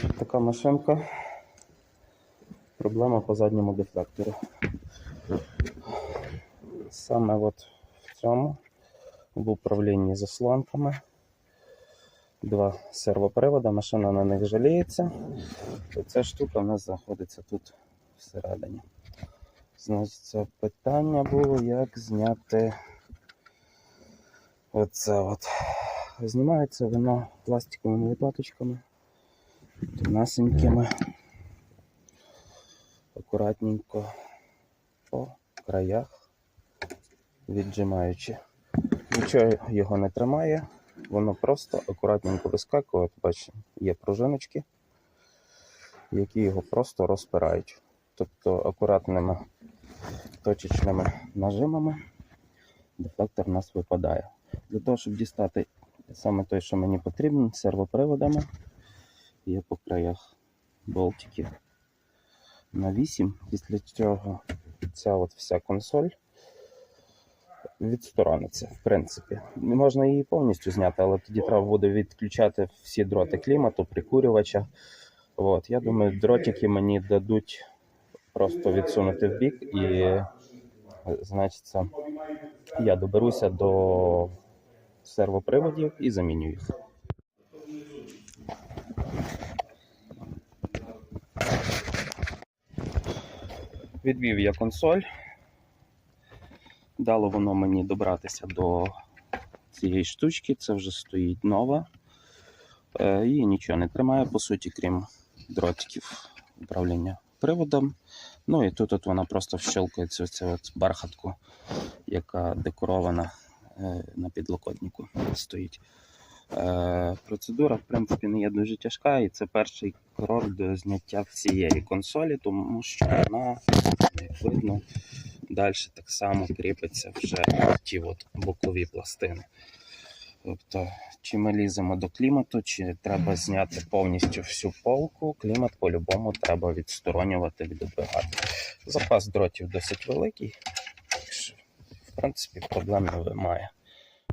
Така машинка. Проблема по задньому дефлектору. Саме от в цьому, в управлінні заслонками. Два сервопривода, машина на них жаліється. Ця штука в нас знаходиться тут всередині. Значить, це питання було, як зняти оце от. Знімається воно пластиковими лопаточками, тонасенькими, акуратненько по краях, віджимаючи. Нічого його не тримає, воно просто акуратненько вискакує. Бачите, є пружиночки, які його просто розпирають. Тобто акуратними точечними нажимами дефлектор у нас випадає. Для того, щоб дістати саме той, що мені потрібен, сервоприводами, є по краях болтики на 8. Після цього ця от вся консоль відсторониться, в принципі. Можна її повністю зняти, але тоді треба буде відключати всі дроти клімату, прикурювача. От, я думаю, дротики мені дадуть просто відсунути в бік і, значить, я доберуся до сервоприводів і заміню їх. Відвів я консоль. Дало воно мені добратися до цієї штучки. Це вже стоїть нова. Е, Її нічого не тримає, по суті, крім дротиків управління приводом. Ну і тут от вона просто вщелкується от бархатку, яка декорована е, на підлокотнику стоїть. Е, Процедура, принципі, не є дуже тяжка, і це перший крок до зняття всієї консолі, тому що вона, як видно, далі так само кріпиться вже ті от бокові пластини. Тобто, чи ми ліземо до клімату, чи треба зняти повністю всю полку, клімат по-любому треба відсторонювати, відодвигати. Запас дротів досить великий, в принципі, проблем не немає.